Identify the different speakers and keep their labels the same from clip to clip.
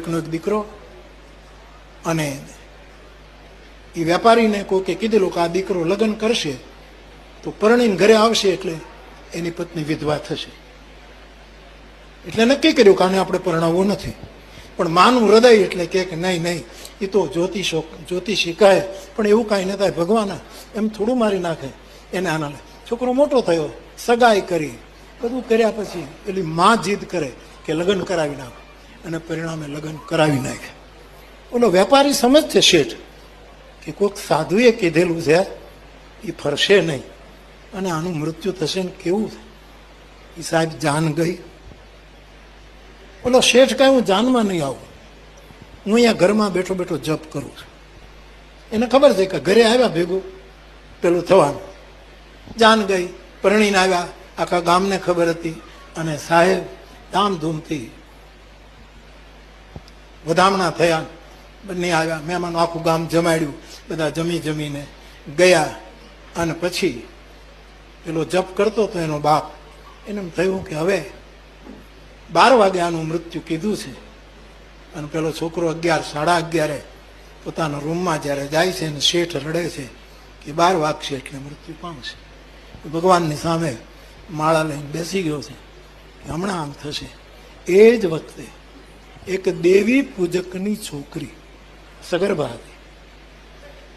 Speaker 1: એકનો એક દીકરો અને એ વેપારીને કોકે કીધેલું કે આ દીકરો લગ્ન કરશે, તો પરણીને ઘરે આવશે એટલે એની પત્ની વિધવા થશે. એટલે નક્કી કર્યું કે આને આપણે પરણાવવું નથી. પણ માનું હૃદય એટલે કે નહીં નહીં, એ તો જ્યોતિષો, જ્યોતિષી કહે, પણ એવું કાંઈ ન થાય. ભગવાન એમ થોડું મારી નાખે. એને આના. છોકરો મોટો થયો, સગાઈ કરી. બધું કર્યા પછી એટલી માં જીદ કરે કે લગ્ન કરાવી નાખો. અને પરિણામે લગ્ન કરાવી નાખે ઓલો વેપારી સમજશે શેઠ કે કોઈક સાધુએ કીધેલું છે એ ફરશે નહીં. અને આનું મૃત્યુ થશે ને કેવું એ સાહેબ જાન ગઈ. ઓલો શેઠ કાંઈ હું જાનમાં નહીં આવું. હું અહીંયા ઘરમાં બેઠો બેઠો જપ કરું છું. એને ખબર છે કે ઘરે આવ્યા ભેગું, પેલું થવાનું. જાન ગઈ, પરણીને આવ્યા. આખા ગામને ખબર હતી અને સાહેબ ધામધૂમથી વધામણા થયા. બંને આવ્યા. મહેમાનો આખું ગામ જમાડ્યું. બધા જમી જમીને ગયા. અને પછી પેલો જપ કરતો હતો એનો બાપ એને થયું કે હવે બાર વાગે આનું મૃત્યુ કીધું છે. અને પેલો છોકરો અગિયાર, સાડા અગિયારે પોતાના રૂમમાં જ્યારે જાય છે અને શેઠ રડે છે કે બાર વાગશે એટલે મૃત્યુ પામશે ભગવાનની સામે માળા લઈને બેસી ગયો છે. હમણાં આમ થશે. એ જ વખતે એક દેવી પૂજકની છોકરી સગર્ભા હતી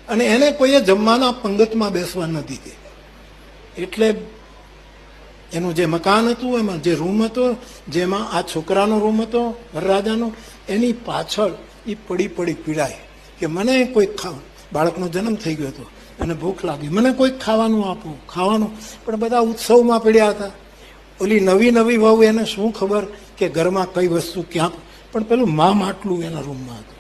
Speaker 1: અને એને કોઈએ જમવાના પંગતમાં બેસવા ન દીધી. એટલે એનું જે મકાન હતું, એમાં જે રૂમ હતો, જેમાં આ છોકરાનો રૂમ હતો, વરરાજાનો, એની પાછળ એ પડી પડી પીડાય કે મને કોઈ ખાવ બાળકનો જન્મ થઈ ગયો હતો અને ભૂખ લાગી, મને કોઈ ખાવાનું આપો, ખાવાનું. પણ બધા ઉત્સવમાં પીડ્યા હતા. ઓલી નવી નવી વહુ એને શું ખબર કે ઘરમાં કઈ વસ્તુ ક્યાં પણ પેલું મા માટલું એના રૂમમાં હતું.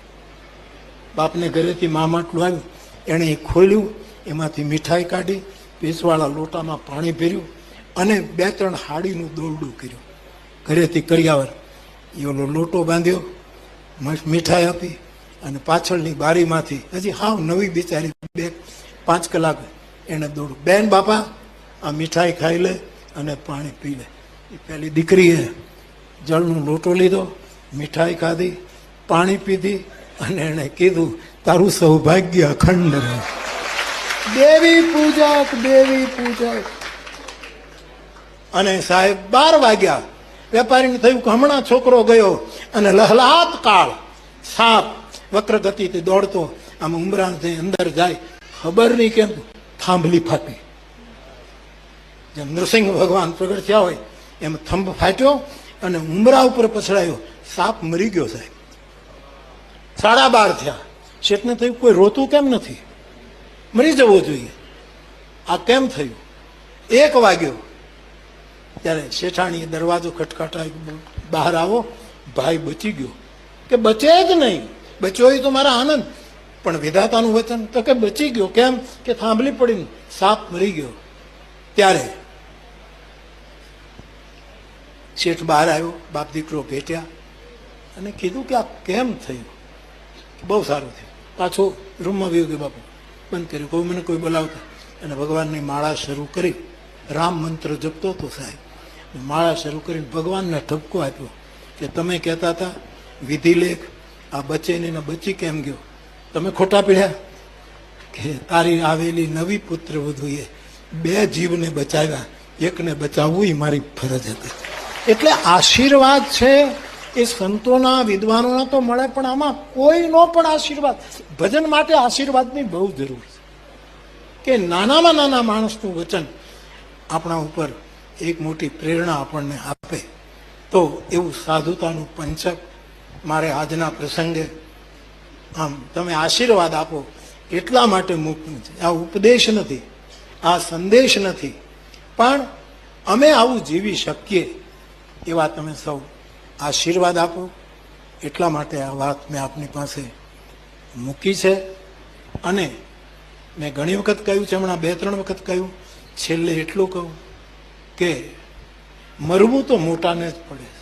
Speaker 1: બાપને ઘરેથી મા માટલું આવ્યું, એણે એ ખોલ્યું, એમાંથી મીઠાઈ કાઢી પીસવાળા લોટામાં પાણી ભર્યું અને બે ત્રણ હાડીનું દોરડું કર્યું. ઘરેથી કરિયાવર એ ઓલો લોટો બાંધ્યો મીઠાઈ આપી અને પાછળની બારીમાંથી હજી હાવ નવી બિચારી બે પાંચ કલાક એને દોડું બેન, બાપા, આ મીઠાઈ ખાઈ લે અને પાણી પી લે. એ પેલી દીકરીએ જળનો લોટો લીધો મીઠાઈ ખાધી પાણી પીધી અને એણે કીધું તારું સૌભાગ્ય અખંડ રહે. દેવી પૂજક દેવી પૂજક. અને સાહેબ બાર વાગ્યા. વેપારીને થયું કે હમણાં છોકરો ગયો અને લહલાત કાળ સાપ વક્ર ગતિથી દોડતો આમ ઉમરાથી અંદર જાય. ખબર નહીં કેમ થાંભલી ફાટી. જેમ નૃસિંહ ભગવાન પ્રગટ થયા હોય એમ થંભ ફાટ્યો અને ઉમરા ઉપર પછડાયો. સાપ મરી ગયો સાહેબ. સાડા બાર થયા. શેઠને થયું કોઈ રોતું કેમ નથી? મરી જવો જોઈએ. આ કેમ થયું? એક વાગ્યો. ત્યારે શેઠાણીએ દરવાજો ખટખટાવી બહાર આવો. ભાઈ બચી ગયો. કે બચે જ નહીં. બચ્યો એ તો મારા આનંદ. પણ વિધાતાનું વચન તો કે બચી ગયો. કેમ? કે થાંભલી પડીને સાપ મરી ગયો. ત્યારે શેઠ બહાર આવ્યો. બાપ દીકરો ભેટ્યા. અને કીધું કે આ કેમ થયું? બહુ સારું થયું. પાછો રૂમમાં વયો કે બાપુ, બંધ કર્યું. કોઈ મને કોઈ બોલાવતા. અને ભગવાનની માળા શરૂ કરી. રામ મંત્ર જપતો હતો સાહેબ. માળા શરૂ કરીને ભગવાનને ઠપકો આપ્યો કે તમે કહેતા હતા વિધિલેખ આ બચે ને બચી કેમ ગયો? તમે ખોટા પીડ્યા? કે તારી આવેલી નવી પુત્ર વધુએ બે જીવને બચાવ્યા. એકને બચાવવું એ મારી ફરજ હતી. એટલે આશીર્વાદ છે એ સંતોના, વિદ્વાનોના તો મળે, પણ આમાં કોઈનો પણ આશીર્વાદ. ભજન માટે આશીર્વાદની બહુ જરૂર છે. કે નાનામાં નાના માણસનું વચન આપણા ઉપર એક મોટી પ્રેરણા આપણને આપે, તો એવું સાધુતાનું પંચક મારે આજના પ્રસંગે આમ તમે આશીર્વાદ આપો, એટલા માટે મૂકવું છે. આ ઉપદેશ નથી, આ સંદેશ નથી. પણ અમે આવું જીવી શકીએ એવા તમે સૌ આશીર્વાદ આપો. એટલા માટે આ વાત મેં આપની પાસે મૂકી છે. અને મેં ઘણી વખત કહ્યું છે, હમણાં બે, ત્રણ વખત કહ્યું, છેલ્લે એટલું કહું કે મરવું તો મોટાને જ પડે.